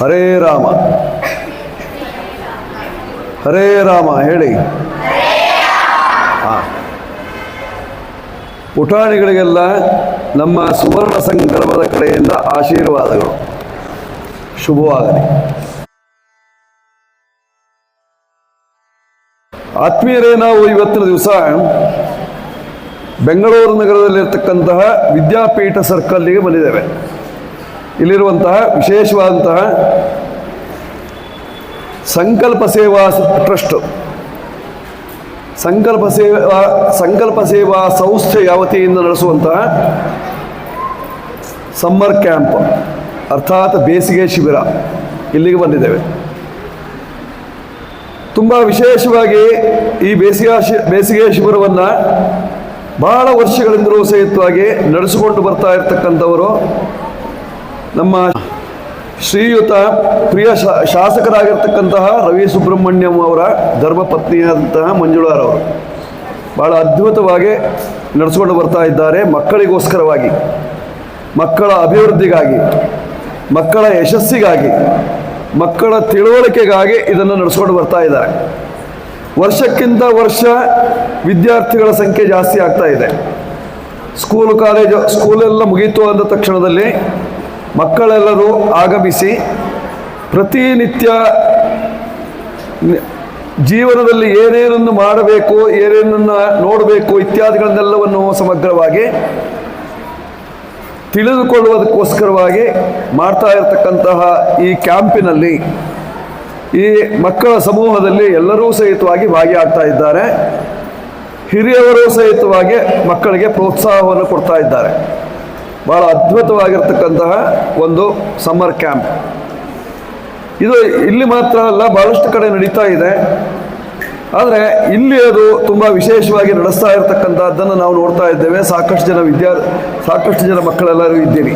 ಹರೇ ರಾಮ. ಹರೇ ರಾಮ, ಹೇಳಿ. ಹಾ. ಪುಟಾಣಿಗಳಿಗೆಲ್ಲ ನಮ್ಮ ಸುವರ್ಣ ಸಂಕಲ್ಪದ ಕಡೆಯಿಂದ ಆಶೀರ್ವಾದಗಳು. ಶುಭವಾಗಲಿ. ಆತ್ಮೀಯರೇ, ನಾವು ಇವತ್ತಿನ ದಿವಸ ಬೆಂಗಳೂರು ನಗರದಲ್ಲಿರ್ತಕ್ಕಂತಹ ವಿದ್ಯಾಪೀಠ ಸರ್ಕಲ್ಲಿಗೆ ಬಂದಿದ್ದೇವೆ. ಇಲ್ಲಿರುವಂತಹ ವಿಶೇಷವಾದಂತಹ ಸಂಕಲ್ಪ ಸೇವಾ ಟ್ರಸ್ಟ್. ಸಂಕಲ್ಪ ಸೇವಾ ಸಂಕಲ್ಪ ಸೇವಾ ಸಂಸ್ಥೆ ಯಾವತಿಯಿಂದ ನಡೆಸುವಂತಹ ಸಮ್ಮರ್ ಕ್ಯಾಂಪ್, ಅರ್ಥಾತ್ ಬೇಸಿಗೆ ಶಿಬಿರ ಇಲ್ಲಿಗೆ ಬಂದಿದ್ದೇವೆ. ತುಂಬ ವಿಶೇಷವಾಗಿ ಈ ಬೇಸಿಗೆ ಶಿ- ಬೇಸಿಗೆ ಶಿಬಿರವನ್ನು ಬಹಳ ವರ್ಷಗಳಿಂದಲೂ ಸಹಿತವಾಗಿ ನಡೆಸಿಕೊಂಡು ಬರ್ತಾ ಇರತಕ್ಕಂಥವರು ನಮ್ಮ ಶ್ರೀಯುತ ಪ್ರಿಯ ಶಾಸಕರಾಗಿರ್ತಕ್ಕಂತಹ ರವಿ ಸುಬ್ರಹ್ಮಣ್ಯಂ ಅವರ ಧರ್ಮಪತ್ನಿಯಾದಂತಹ ಮಂಜುಳಾರವರು ಭಾಳ ಅದ್ಭುತವಾಗಿ ನಡೆಸ್ಕೊಂಡು ಬರ್ತಾ ಇದ್ದಾರೆ ಮಕ್ಕಳಿಗೋಸ್ಕರವಾಗಿ. ಮಕ್ಕಳ ಅಭಿವೃದ್ಧಿಗಾಗಿ, ಮಕ್ಕಳ ಯಶಸ್ಸಿಗಾಗಿ, ಮಕ್ಕಳ ತಿಳುವಳಿಕೆಗಾಗಿ ಇದನ್ನು ನಡೆಸ್ಕೊಂಡು ಬರ್ತಾ ಇದ್ದಾರೆ. ವರ್ಷಕ್ಕಿಂತ ವರ್ಷ ವಿದ್ಯಾರ್ಥಿಗಳ ಸಂಖ್ಯೆ ಜಾಸ್ತಿ ಆಗ್ತಾ ಇದೆ. ಸ್ಕೂಲು, ಕಾಲೇಜು, ಸ್ಕೂಲೆಲ್ಲ ಮುಗೀತು ಅಂದ ತಕ್ಷಣದಲ್ಲಿ ಮಕ್ಕಳೆಲ್ಲರೂ ಆಗಮಿಸಿ ಪ್ರತಿನಿತ್ಯ ಜೀವನದಲ್ಲಿ ಏನೇನನ್ನು ಮಾಡಬೇಕು, ಏನೇನನ್ನು ನೋಡಬೇಕು ಇತ್ಯಾದಿಗಳನ್ನೆಲ್ಲವನ್ನು ಸಮಗ್ರವಾಗಿ ತಿಳಿದುಕೊಳ್ಳುವುದಕ್ಕೋಸ್ಕರವಾಗಿ ಮಾಡ್ತಾ ಇರತಕ್ಕಂತಹ ಈ ಕ್ಯಾಂಪಿನಲ್ಲಿ ಈ ಮಕ್ಕಳ ಸಮೂಹದಲ್ಲಿ ಎಲ್ಲರೂ ಸಹಿತವಾಗಿ ಭಾಗಿಯಾಗ್ತಾ ಇದ್ದಾರೆ. ಹಿರಿಯವರು ಸಹಿತವಾಗಿ ಮಕ್ಕಳಿಗೆ ಪ್ರೋತ್ಸಾಹವನ್ನು ಕೊಡ್ತಾ ಇದ್ದಾರೆ. ಬಹಳ ಅದ್ಭುತವಾಗಿರ್ತಕ್ಕಂತಹ ಒಂದು ಸಮ್ಮರ್ ಕ್ಯಾಂಪ್ ಇದು ಇಲ್ಲಿ ಮಾತ್ರ ಅಲ್ಲ ಭಾಳಷ್ಟು ಕಡೆ ನಡೀತಾ ಇದೆ. ಆದರೆ ಇಲ್ಲಿ ಅದು ತುಂಬ ವಿಶೇಷವಾಗಿ ನಡೆಸ್ತಾ ಇರತಕ್ಕಂಥದ್ದನ್ನು ನಾವು ನೋಡ್ತಾ ಇದ್ದೇವೆ. ಸಾಕಷ್ಟು ಜನ ವಿದ್ಯಾ, ಸಾಕಷ್ಟು ಜನ ಮಕ್ಕಳೆಲ್ಲರೂ ಇದ್ದೀರಿ.